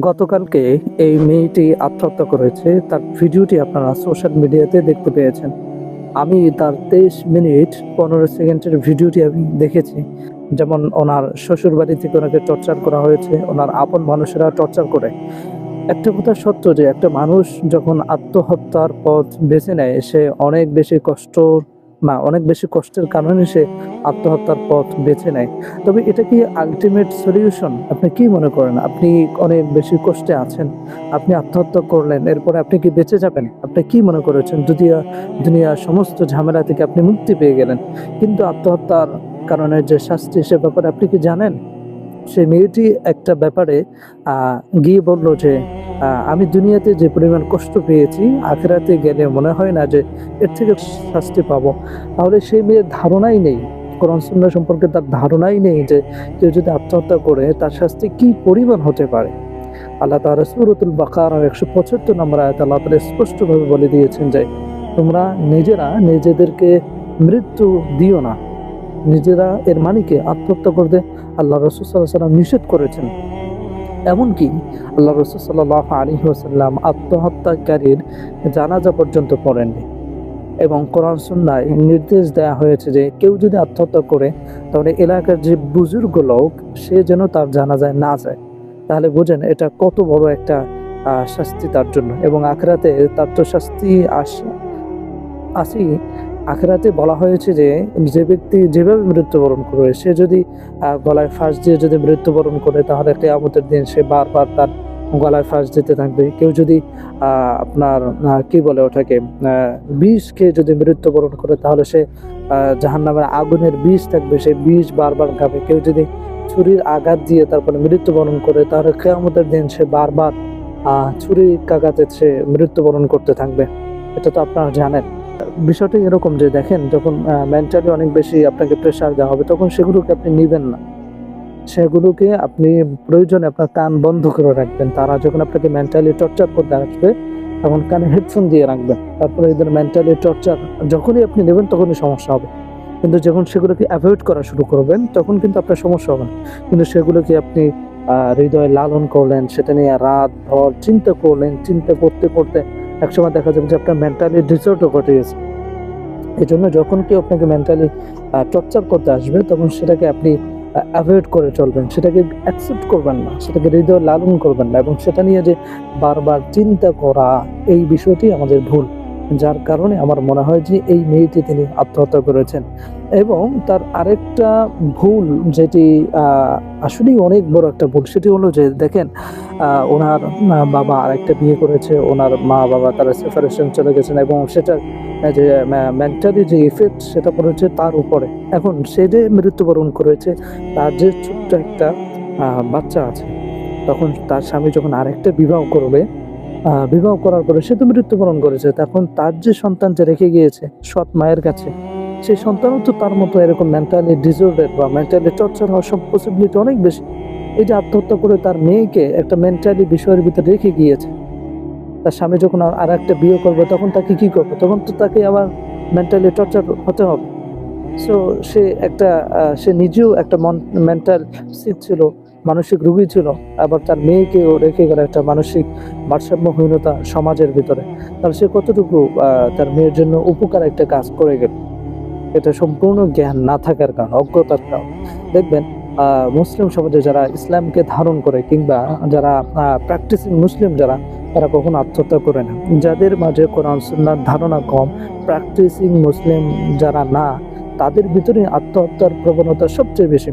গতকালকে এই মেয়েটি আত্মহত্যা করেছে। তার ভিডিওটি আপনারা সোশ্যাল মিডিয়াতে দেখতে পেয়েছেন। আমি তার তেইশ মিনিট পনেরো সেকেন্ডের ভিডিওটি আমি দেখেছি। যেমন ওনার শ্বশুর বাড়ি থেকে ওনাকে টর্চার করা হয়েছে, ওনার আপন মানুষেরা টর্চার করে। একটা কথা সত্য যে, একটা মানুষ যখন আত্মহত্যার পথ বেছে নেয়, সে অনেক বেশি কষ্ট বা অনেক বেশি কষ্টের কারণে সে আত্মহত্যার পথ বেছে নেয়। তবে এটা কি আলটিমেট সলিউশন আপনি কি মনে করেন? আপনি অনেক বেশি কষ্টে আছেন, আপনি আত্মহত্যা করলেন, এরপরে আপনি কি বেঁচে যাবেন? আপনি কি মনে করেছেন? দুনিয়া, দুনিয়ার সমস্ত ঝামেলা থেকে আপনি মুক্তি পেয়ে গেলেন। কিন্তু আত্মহত্যার কারণে যে শাস্তি, সে ব্যাপারে আপনি কি জানেন? সেই মেয়েটি একটা ব্যাপারে গিয়ে বলল যে আমি দুনিয়াতে যে পরিমাণ কষ্ট পেয়েছি, আখেরাতে গেলে মনে হয় না যে এর থেকে শাস্তি পাবো। তাহলে সেই মেয়ের ধারণাই নেই। কোরআন সম্পর্কে তার ধারণাই নেই যে কেউ যদি আত্মহত্যা করে, তার শাস্তি কি পরিমাণ হতে পারে। আল্লাহ তাআলা সূরাতুল বাকারার একশো পঁচাত্তর নম্বর আয়াত আল্লাহ তাআলা স্পষ্টভাবে বলে দিয়েছেন যে, তোমরা নিজেরা নিজেদেরকে মৃত্যু দিও না। নিজেরা এর মানিকে আত্মহত্যা করতে আল্লাহ রসুল সাল্লাহ সাল্লাম নিষেধ করেছেন। এমনকি আল্লাহ রসুল সাল্লাহ আলী ওসাল্লাম আত্মহত্যাকারীর জানাজা পর্যন্ত পড়েননি। এবং কোরআন সুন্নায় নির্দেশ দেওয়া হয়েছে যে কেউ যদি আত্মহত্যা করে, তাহলে এলাকার যে বুজুর্গ লোক, সে যেন তার জানাজায় না যায়। তাহলে বোঝেন এটা কত বড় একটা শাস্তি তার জন্য। এবং আখরাতে তার তো শাস্তি আস আসি আখরাতে বলা হয়েছে যে যে ব্যক্তি যেভাবে মৃত্যুবরণ করে, সে যদি গলায় ফাঁস দিয়ে যদি মৃত্যুবরণ করে, তাহলে কেয়ামতের দিন সে বারবার তার গলায় ফাঁস দিতে থাকবে। কেউ যদি আপনার কি বলে ওটাকে বিষ খেয়ে যদি মৃত্যুবরণ করে, তাহলে সে জাহান নামের আগুনের বিষ থাকবে সেই বিষ বারবার খাবে। কেউ যদি ছুরির আঘাত দিয়ে তারপরে মৃত্যুবরণ করে, তাহলে কেয়ামতের দিন সে বারবার ছুরির কাঘাতে সে মৃত্যুবরণ করতে থাকবে। এটা তো আপনারা জানেন। বিষয়টা এরকম যে দেখেন, যখন মেন্টালি অনেক বেশি আপনাকে প্রেশার দেওয়া হবে, তখন সেগুলোকে আপনি নিবেন না। সেগুলোকে আপনি প্রয়োজনে আপনার কান বন্ধ করে রাখবেন। তারা যখন আপনাকে মেন্টালি টর্চার করতে আসবে, তখন কানে হেডফোন দিয়ে রাখবেন। তারপরে এদের মেন্টালি টর্চার যখনই আপনি নেবেন তখনই সমস্যা হবে। কিন্তু যখন সেগুলোকে অ্যাভয়েড করা শুরু করবেন, তখন কিন্তু আপনার সমস্যা হবে না। কিন্তু সেগুলোকে আপনি হৃদয়ে লালন করলেন, সেটা নিয়ে রাত, ভর চিন্তা করলেন, চিন্তা করতে করতে একসময় দেখা যাবে যে আপনার মেন্টালি ডিসঅর্ডার ঘটে গেছে। এই জন্য যখন কেউ আপনাকে মেন্টালি টর্চার করতে আসবে, তখন সেটাকে আপনি অ্যাভয়েড করে চলবেন। সেটাকে অ্যাকসেপ্ট করবেন না। সেটাকে হৃদয় লালন করবেন না। এবং সেটা নিয়ে যে বারবার চিন্তা করা, এই বিষয়টি আমাদের ভুল। যার কারণে আমার মনে হয় যে এই মেয়েটি তিনি আত্মহত্যা করেছেন। এবং তার আরেকটা ভুল যেটি আসলেই অনেক বড় একটা ভুল, সেটি হলো যে দেখেন ওনার বাবা আরেকটা বিয়ে করেছে, ওনার মা বাবা তারা সেপারেশন চলে গেছেন এবং সেটা যে মেন্টালি যে ইফেক্ট সেটা পড়েছে তার উপরে। এখন সে যে মৃত্যুবরণ করেছে, তার যে ছোট্ট একটা বাচ্চা আছে, তখন তার স্বামী যখন আরেকটা বিবাহ করবে বিবাহ করার পরে সে তো মৃত্যুবরণ করেছে তখন তার যে সন্তান যে রেখে গিয়েছে সৎ মায়ের কাছে, সেই সন্তানও তো তার মতো এরকম মেন্টালি ডিসঅর্ডার বা মেন্টালি টর্চার হওয়ার সব পসিবিলিটি অনেক বেশি। এই যে আত্মহত্যা করে তার মেয়েকে একটা মেন্টালি বিষয়ের ভিতরে রেখে গিয়েছে, তার স্বামী যখন আর একটা বিয়ে করবে, তখন তাকে কি করবে? তখন তো তাকে আবার মেন্টালি টর্চার হতে হবে। সো সে একটা সে নিজেও একটা মেন্টাল সিক ছিল। মানসিক রোগী ছিল, আবার তার মেয়েকেও রেখে গেল একটা মানসিক ভারসাম্যহীনতা সমাজের ভিতরে। তাহলে সে কতটুকু তার মেয়ের জন্য উপকার একটা কাজ করে গেল? এটা সম্পূর্ণ জ্ঞান না থাকার কারণ, অজ্ঞতার কারণ। দেখবেন মুসলিম সমাজে যারা ইসলামকে ধারণ করে কিংবা যারা প্র্যাকটিসিং মুসলিম যারা, তারা কখনো আত্মহত্যা করে না। যাদের মাঝে কোরআন, সুন্নার ধারণা কম প্র্যাকটিসিং মুসলিম যারা না, তাদের ভিতরে আত্মহত্যার প্রবণতা সবচেয়ে বেশি।